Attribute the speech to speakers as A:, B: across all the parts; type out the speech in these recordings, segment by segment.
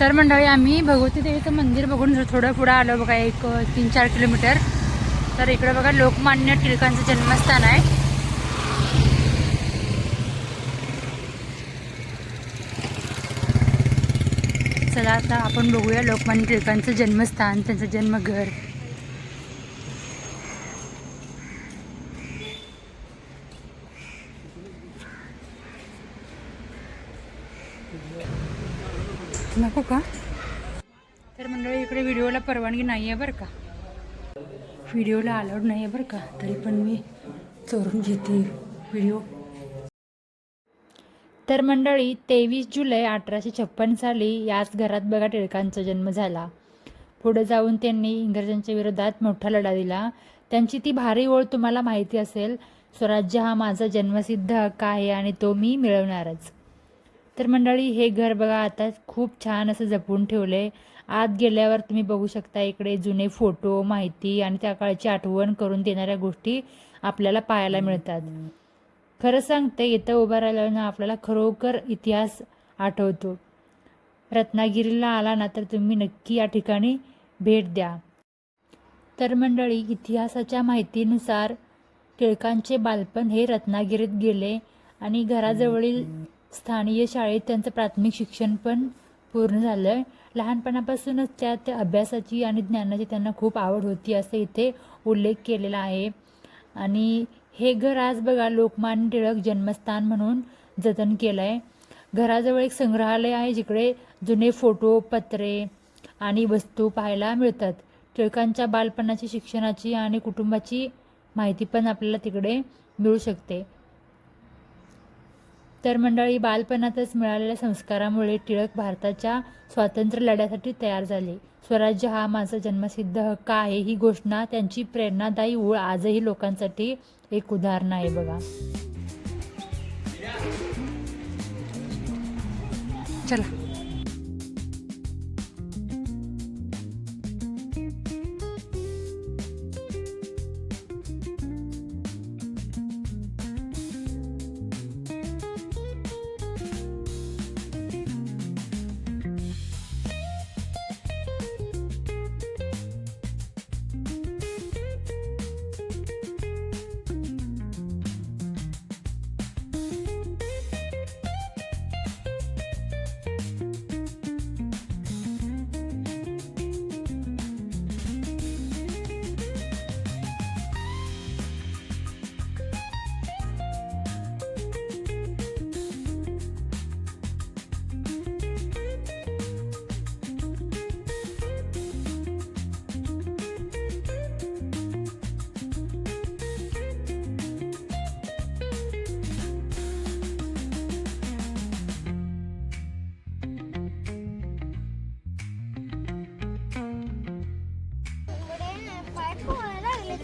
A: तर मंडळी आम्ही भगवती देवीचं मंदिर बघून थोडं पुढं आलो बघा एक तीन चार किलोमीटर. तर इकडं बघा लोकमान्य टिळकांचं जन्मस्थान आहे. चला आता आपण बघूया लोकमान्य टिळकांचं जन्मस्थान त्यांचं जन्मघर. नको का? तर मंडळी इकडे व्हिडिओला परवानगी नाही आहे बरं का? व्हिडिओला अलाउड नाही आहे बरं का? तरी पण मी चोरून घेते व्हिडिओ. तर मंडळी तेवीस जुलै अठराशे छप्पन साली याच घरात बघा टिळकांचा जन्म झाला. पुढे जाऊन त्यांनी इंग्रजांच्या विरोधात मोठा लढा दिला. त्यांची ती भारी ओळ तुम्हाला माहिती असेल स्वराज्य हा माझा जन्मसिद्ध हक्क आहे आणि तो मी मिळवणारच. तर मंडळी हे घर बघा आता खूप छान असं जपून ठेवलंय. आत गेल्यावर तुम्ही बघू शकता इकडे जुने फोटो माहिती आणि त्या काळची आठवण करून देणाऱ्या गोष्टी आपल्याला पाहायला मिळतात. खरं सांगते इथं उभं राहिल्यावर ना आपल्याला खरोखर इतिहास आठवतो. रत्नागिरीला आला ना तर तुम्ही नक्की या ठिकाणी भेट द्या. तर मंडळी इतिहासाच्या माहितीनुसार टिळकांचे बालपण हे रत्नागिरीत गेले आणि घराजवळील स्थानीय शाळेत त्यांचं प्राथमिक शिक्षण पण पूर्ण झालं आहे लहानपणापासूनच त्या त्या अभ्यासाची आणि ज्ञानाची त्यांना खूप आवड होती असं इथे उल्लेख केलेला आहे. आणि हे घर आज बघा लोकमान्य टिळक जन्मस्थान म्हणून जतन केलं आहे घराजवळ एक संग्रहालय आहे जिकडे जुने फोटो पत्रे आणि वस्तू पाहायला मिळतात. टिळकांच्या बालपणाची शिक्षणाची आणि कुटुंबाची माहिती पण आपल्याला तिकडे मिळू शकते. तर मंडळी बालपणातच मिळालेल्या संस्कारामुळे टिळक भारताच्या स्वातंत्र्य लढ्यासाठी तयार झाले. स्वराज्य हा माझा जन्मसिद्ध हक्क आहे ही घोषणा त्यांची प्रेरणादायी ओळ आजही लोकांसाठी एक उदाहरण आहे बघा. चला.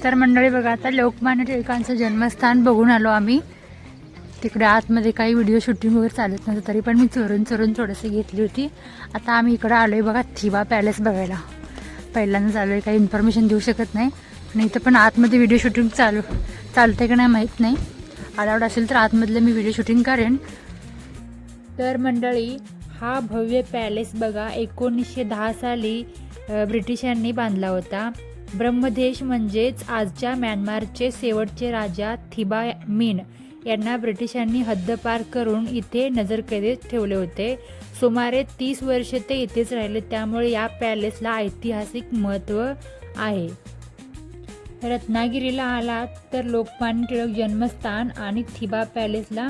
A: तर मंडळी बघा आता लोकमान्य टिळकांचं जन्मस्थान बघून आलो आम्ही. तिकडे आतमध्ये काही व्हिडिओ शूटिंग वगैरे चालत नव्हतं तरी पण मी चोरून चोरून थोडंसं घेतली होती. आता आम्ही इकडं आलो आहे बघा थिबा पॅलेस बघायला. पहिल्यांदा चालू आहे काही इन्फॉर्मेशन देऊ शकत नाही. आणि इथं पण आतमध्ये व्हिडिओ शूटिंग चालू चालतंय का नाही माहीत नाही. अलाउड असेल तर आतमधलं मी व्हिडिओ शूटिंग करेन. तर मंडळी हा भव्य पॅलेस बघा एकोणीसशे दहा साली ब्रिटिशांनी बांधला होता. ब्रह्मदेश म्हणजेच आजच्या म्यानमारचे शेवटचे राजा थिबा मिन. यांना ब्रिटिशांनी हद्दपार करून इथे नजरकैदेत ठेवले होते. सुमारे तीस वर्षे ते इथेच राहिले त्यामुळे या पॅलेसला ऐतिहासिक महत्त्व आहे. रत्नागिरीला आलात तर लोकमान्य टिळक जन्मस्थान आणि थिबा पॅलेसला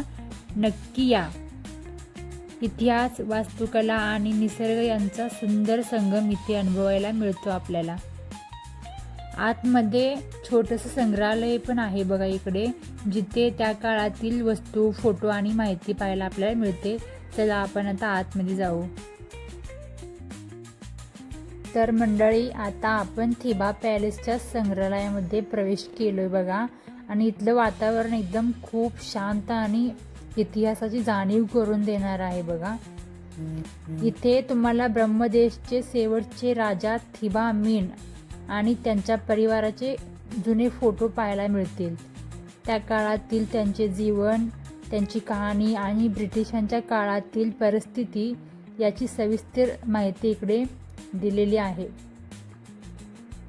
A: नक्की या. इतिहास वास्तुकला आणि निसर्ग यांचा सुंदर संगम इथे अनुभवायला मिळतो आपल्याला. आतमध्ये छोटंसं संग्रहालय पण आहे बघा इकडे जिथे त्या काळातील वस्तू फोटो आणि माहिती पाहायला आपल्याला मिळते. चला आपण आता आतमध्ये जाऊ. तर मंडळी आता आपण थिबा पॅलेसच्या संग्रहालयामध्ये प्रवेश केलोय बघा. आणि इथलं वातावरण एकदम खूप शांत आणि इतिहासाची जाणीव करून देणार आहे बघा. इथे तुम्हाला ब्रह्मदेशचे शेवटचे राजा थिबा मीन आणि त्यांच्या परिवाराचे जुने फोटो पाहायला मिळतील. त्या काळातील त्यांचे जीवन त्यांची कहाणी आणि ब्रिटिशांच्या काळातील परिस्थिती याची सविस्तर माहिती इकडे दिलेली आहे.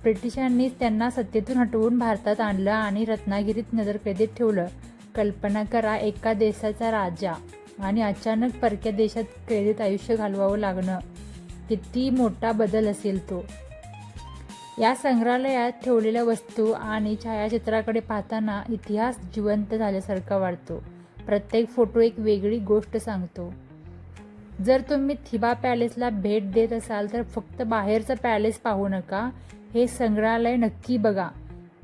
A: ब्रिटिशांनी त्यांना सत्तेतून हटवून भारतात आणलं आणि रत्नागिरीत नजरकैदेत ठेवलं. कल्पना करा एका देशाचा राजा आणि अचानक परक्या देशात कैदेत आयुष्य घालवावं लागणं. किती मोठा बदल असेल तो. या संग्रहालयात ठेवलेल्या वस्तू आणि छायाचित्राकडे पाहताना इतिहास जिवंत झाल्यासारखा वाटतो. प्रत्येक फोटो एक वेगळी गोष्ट सांगतो. जर तुम्ही थिबा पॅलेसला भेट देत असाल तर फक्त बाहेरचं पॅलेस पाहू नका. हे संग्रहालय नक्की बघा.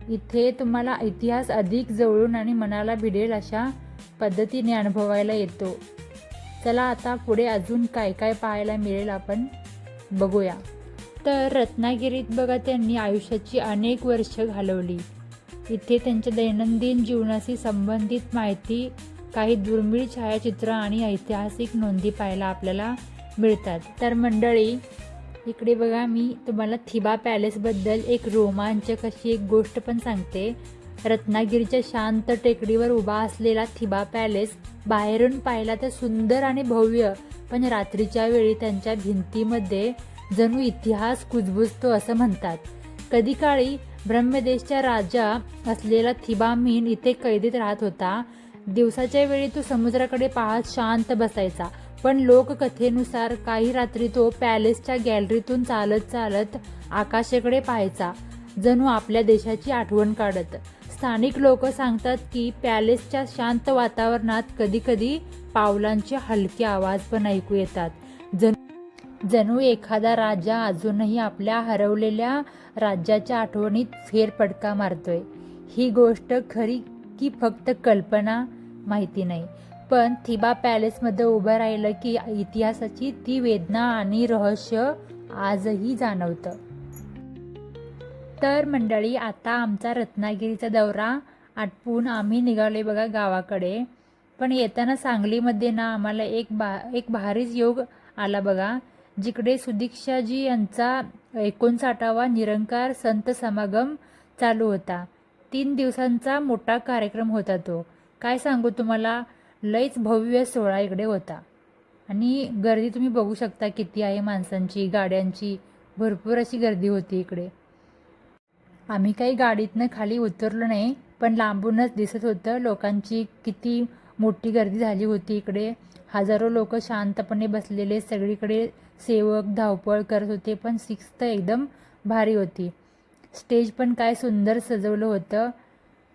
A: इथे तुम्हाला इतिहास अधिक जवळून आणि मनाला भिडेल अशा पद्धतीने अनुभवायला येतो. चला आता पुढे अजून काय काय पाहायला मिळेल आपण बघूया. तर रत्नागिरीत बघा त्यांनी आयुष्याची अनेक वर्ष घालवली. इथे त्यांच्या दैनंदिन जीवनाशी संबंधित माहिती काही दुर्मिळ छायाचित्र आणि ऐतिहासिक नोंदी पाहायला आपल्याला मिळतात. तर मंडळी इकडे बघा मी तुम्हाला थिबा पॅलेसबद्दल एक रोमांचक अशी एक गोष्ट पण सांगते. रत्नागिरीच्या शांत टेकडीवर उभा असलेला थिबा पॅलेस बाहेरून पाहिला तर सुंदर आणि भव्य पण रात्रीच्या वेळी त्यांच्या भिंतीमध्ये जणू इतिहास कुजबुजतो असं म्हणतात. कधी काळी ब्रह्मदेशच्या राजा असलेला थिबामीन इथे कैदीत राहत होता. दिवसाच्या वेळी तो समुद्राकडे पाहत शांत बसायचा. पण लोककथेनुसार काही रात्री तो पॅलेसच्या गॅलरीतून चालत चालत आकाशाकडे पाहायचा. जणू आपल्या देशाची आठवण काढत. स्थानिक लोक सांगतात की पॅलेसच्या शांत वातावरणात कधीकधी पावलांचे हलके आवाज पण ऐकू येतात. जणू एखादा राजा अजूनही आपल्या हरवलेल्या राज्याच्या आठवणीत फेरपडका मारतोय. ही गोष्ट खरी की फक्त कल्पना माहिती नाही. पण थिबा पॅलेसमध्ये उभं राहिलं की इतिहासाची ती वेदना आणि रहस्य आजही जाणवतं. तर मंडळी आता आमचा रत्नागिरीचा दौरा आटपून आम्ही निघालोय बघा गावाकडे. पण येताना सांगलीमध्ये ना आम्हाला एक बा एक भारीच योग आला बघा. जिकडे सुदीक्षाजी यांचा एकोणसाठावा निरंकार संत समागम चालू होता. तीन दिवसांचा मोठा कार्यक्रम होता तो. काय सांगू तुम्हाला? लयच भव्य सोहळा इकडे होता. आणि गर्दी तुम्ही बघू शकता किती आहे माणसांची गाड्यांची. भरपूर अशी गर्दी होती इकडे. आम्ही काही गाडीतनं खाली उतरलो नाही पण लांबूनच दिसत होतं लोकांची किती मोठी गर्दी झाली होती इकडे. हजारो लोक शांतपणे बसलेले सगळीकडे सेवक धावपळ करत होते पण शिस्त एकदम भारी होती. स्टेज पण काय सुंदर सजवलं होतं.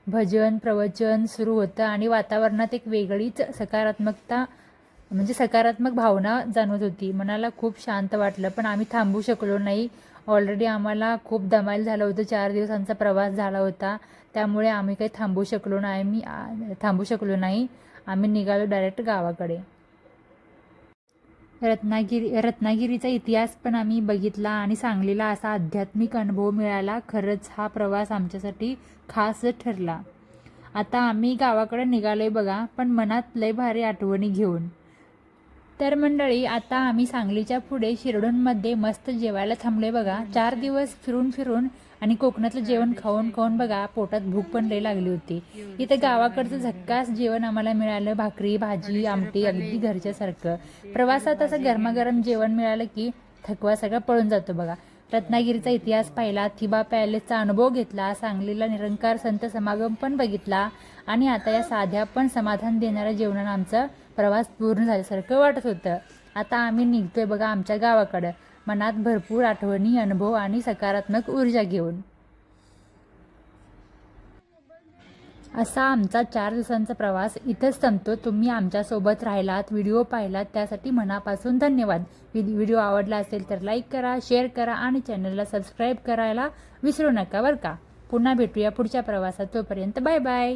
A: भजन प्रवचन सुरू होतं आणि वातावरणात एक वेगळीच सकारात्मकता म्हणजे सकारात्मक भावना जाणवत होती. मनाला खूप शांत वाटलं पण आम्ही थांबू शकलो नाही. ऑलरेडी आम्हाला खूप दमायल झालं होतं. चार दिवसांचा प्रवास झाला होता. त्यामुळे आम्ही काही थांबू शकलो नाही मी थांबू शकलो नाही. आम्ही निघालो डायरेक्ट गावाकडे. रत्नागिरी रत्नागिरीचा इतिहास पण आम्ही बघितला आणि सांगलीला असा आध्यात्मिक अनुभव मिळाला खरंच हा प्रवास आमच्यासाठी खास ठरला. आता आम्ही गावाकडे निघालोय बघा पण मनात लय भारी आठवणी घेऊन. तर मंडळी आता आम्ही सांगलीच्या पुढे शिरडूनमध्ये मस्त जेवायला थांबलोय बघा. चार दिवस फिरून फिरून आणि कोकणातलं जेवण खाऊन खाऊन बघा पोटात भूक पण लई लागली होती. इथं गावाकडचं झक्कास जेवण आम्हाला मिळालं भाकरी भाजी आमटी अगदी घरच्यासारखं. प्रवासात असं गरमागरम जेवण मिळालं की थकवा सगळा पळून जातो बघा. रत्नागिरीचा इतिहास पाहिला थिबा पॅलेसचा अनुभव घेतला सांगलीला निरंकार संत समागम पण बघितला आणि आता या साध्या पण समाधान देणाऱ्या जेवणानं आमचा प्रवास पूर्ण झाल्यासारखं वाटत होतं. आता आम्ही निघतोय बघा आमच्या गावाकडं. मनात भरपूर आठवणी अनुभव आणि सकारात्मक ऊर्जा घेऊन. असा आमचा चार दिवसांचा प्रवास इथंच संपतो. तुम्ही आमच्यासोबत राहिलात व्हिडिओ पाहिलात त्यासाठी मनापासून धन्यवाद. व्हिडिओ आवडला असेल तर लाईक करा शेअर करा आणि चॅनलला सबस्क्राईब करायला विसरू नका बरं का? पुन्हा भेटूया पुढच्या प्रवासात. तोपर्यंत बाय बाय.